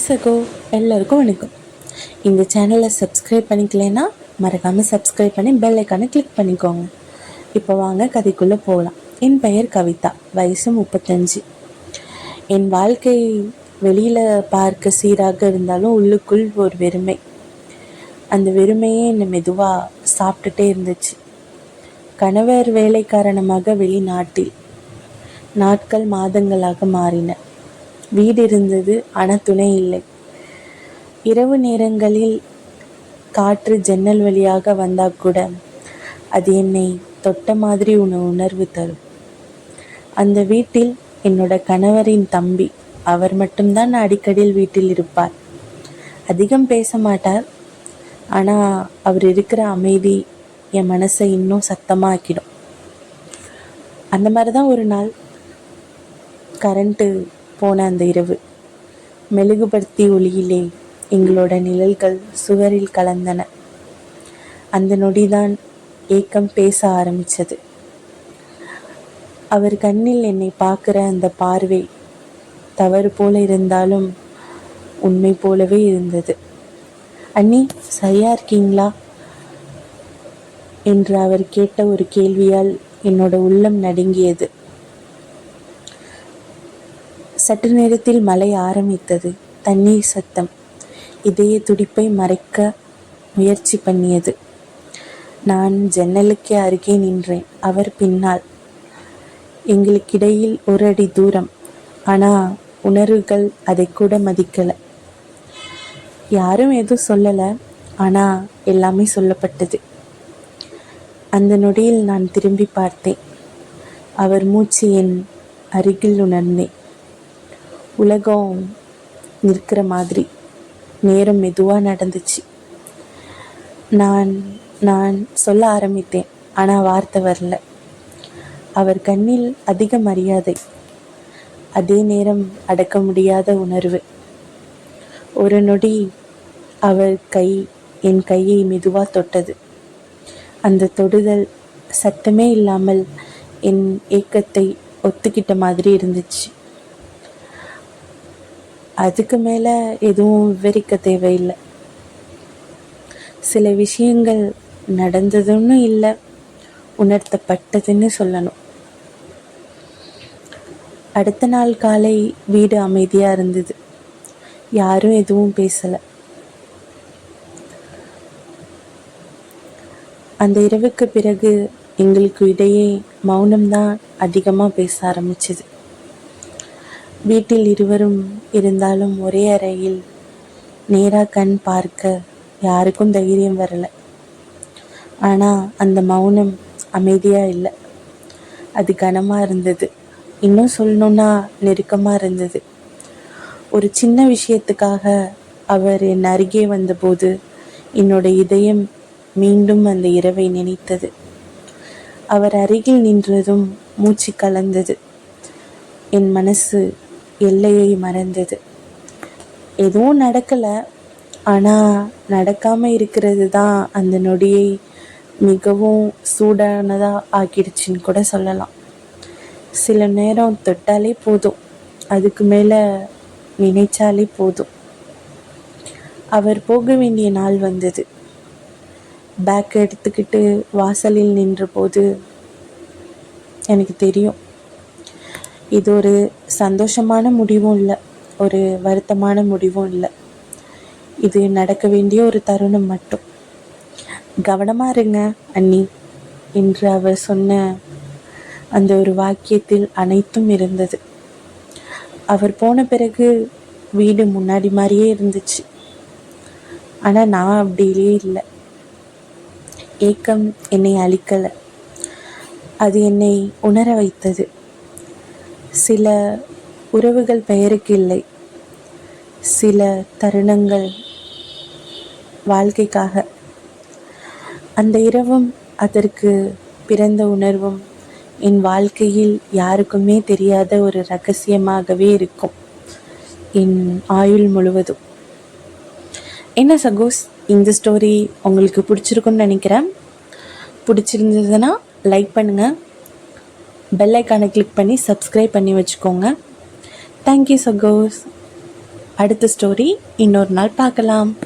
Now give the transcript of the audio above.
சகோ எல்லாருக்கும் வணக்கம். இந்த சேனலை சப்ஸ்கிரைப் பண்ணிக்கலைன்னா மறக்காமல் சப்ஸ்கிரைப் பண்ணி பெல் ஐக்கானை கிளிக் பண்ணிக்கோங்க. இப்போ வாங்க கதைக்குள்ளே போகலாம் என் பெயர் கவிதா. வயசு முப்பத்தஞ்சு. என் வாழ்க்கை வெளியில் பார்க்க சீராக இருந்தாலும் உள்ளுக்குள் ஒரு வெறுமை. அந்த வெறுமையே என்னை மெதுவாக சாப்பிட்டுட்டே இருந்துச்சு. கணவர் வேலை காரணமாக வெளிநாட்டில். நாட்கள் மாதங்களாக மாறின. வீடு இருந்தது ஆனால் துணை இல்லை. இரவு நேரங்களில் காற்று ஜன்னல் வழியாக வந்தால் கூட அது என்னை தொட்ட மாதிரி உன உணர்வு தரும். அந்த வீட்டில் என்னோட கணவரின் தம்பி அவர் மட்டும்தான் அடிக்கடியில் வீட்டில் இருப்பார். அதிகம் பேச மாட்டார். ஆனால் அவர் இருக்கிற அமைதி என் மனசை இன்னும் சத்தமாக்கிடும். அந்த மாதிரி தான் ஒரு நாள் கரண்ட்டு போன அந்த இரவு. மெழுகுபடுத்தி ஒளியிலே எங்களோட நிழல்கள் சுவரில் கலந்தன. அந்த நொடிதான் ஏக்கம் பேச ஆரம்பித்தது அவர் கண்ணில் என்னை பார்க்குற அந்த பார்வை தவறு போல இருந்தாலும் உண்மை போலவே இருந்தது. அண்ணி சரியா இருக்கீங்களா? என்று அவர் கேட்ட ஒரு கேள்வியால் என்னோட உள்ளம் நடுங்கியது. சற்று நேரத்தில் மழை ஆரம்பித்தது. தண்ணீர் சத்தம். இதய துடிப்பை மறைக்க முயற்சி பண்ணியது. நான் ஜன்னலுக்கு அருகே நின்றேன். அவர் பின்னால். எங்களுக்கிடையில் ஒரு அடி தூரம். ஆனால் உணர்வுகள் அதை கூட மதிக்கலை. யாரும் எதுவும் சொல்லலை. ஆனால் எல்லாமே சொல்லப்பட்டது. அந்த நொடியில் நான் திரும்பி பார்த்தேன். அவர் மூச்சு என் அருகில் உணர்ந்தேன். உலகம் நிற்கிற மாதிரி நேரம் மெதுவாக நடந்துச்சு. நான் நான் சொல்ல ஆரம்பித்தேன் ஆனால் வார்த்தை வரல. அவர் கண்ணில் அதிக மரியாதை அதே நேரம் அடக்க முடியாத உணர்வு. ஒரு நொடி அவர் கை என் கையை மெதுவாக தொட்டது. அந்த தொடுதல் சத்தமே இல்லாமல் என் ஏக்கத்தை ஒத்துக்கிட்ட மாதிரி இருந்துச்சு. அதுக்கு மேலே எதுவும் விவரிக்க தேவையில்லை. சில விஷயங்கள் நடந்ததுன்னு இல்லை உணர்த்தப்பட்டதுன்னு சொல்லணும். அடுத்த நாள் காலை வீடு அமைதியாக இருந்தது. யாரும் எதுவும் பேசலை. அந்த இரவுக்கு பிறகு எங்களுக்கு இடையே மௌனம்தான் அதிகமாக பேச ஆரம்பிச்சது. வீட்டில் இருவரும் இருந்தாலும் ஒரே அறையில் நேராக கண் பார்க்க யாருக்கும் தைரியம் வரல. ஆனால் அந்த மௌனம் அமைதியாக இல்லை. அது கனமாக இருந்தது. இன்னும் சொல்லணுன்னா நெருக்கமாக இருந்தது. ஒரு சின்ன விஷயத்துக்காக அவர் என் அருகே வந்தபோது என்னோட இதயம் மீண்டும் அந்த இரவை நினைத்தது. அவர் அருகில் நின்றதும் மூச்சு கலந்தது. என் மனசு எல்லையை மறந்தது. எதுவும் நடக்கலை. ஆனால் நடக்காமல் இருக்கிறது தான் அந்த நொடியை மிகவும் சூடானதாக ஆக்கிடுச்சின்னு கூட சொல்லலாம். சில நேரம் தொட்டாலே போதும். அதுக்கு மேலே நினைச்சாலே போதும். அவர் போக வேண்டிய நாள் வந்தது. பேக் எடுத்துக்கிட்டு வாசலில் நின்றபோது எனக்கு தெரியும். இது ஒரு சந்தோஷமான முடிவும் இல்லை. ஒரு வருத்தமான முடிவும் இல்லை. இது நடக்க வேண்டிய ஒரு தருணம் மட்டும். கவனமாக இருங்க அண்ணி. என்று அவர் சொன்ன அந்த ஒரு வாக்கியத்தில் அனைத்தும் இருந்தது. அவர் போன பிறகு வீடு முன்னாடி மாதிரியே இருந்துச்சு. ஆனால் நான் அப்படியே இல்லை. ஏக்கம் என்னை அழிக்கலை. அது என்னை உணர வைத்தது. சில உறவுகள் பெயருக்கு இல்லை. சில தருணங்கள் வாழ்க்கைக்காக. அந்த இரவும் அதற்கு பிறந்த உணர்வும் என் வாழ்க்கையில் யாருக்குமே தெரியாத ஒரு ரகசியமாகவே இருக்கும். என் ஆயுள் முழுவதும். என்ன சகோஸ் இந்த ஸ்டோரி உங்களுக்கு பிடிச்சிருக்குன்னு நினைக்கிறேன். பிடிச்சிருந்ததுன்னா லைக் பண்ணுங்கள் பெல் ஐக்கானை கிளிக் பண்ணி சப்ஸ்கிரைப் பண்ணி வச்சுக்கோங்க. தேங்க்யூ சகோஸ். அடுத்த ஸ்டோரி இன்னொரு நாள் பார்க்கலாம்.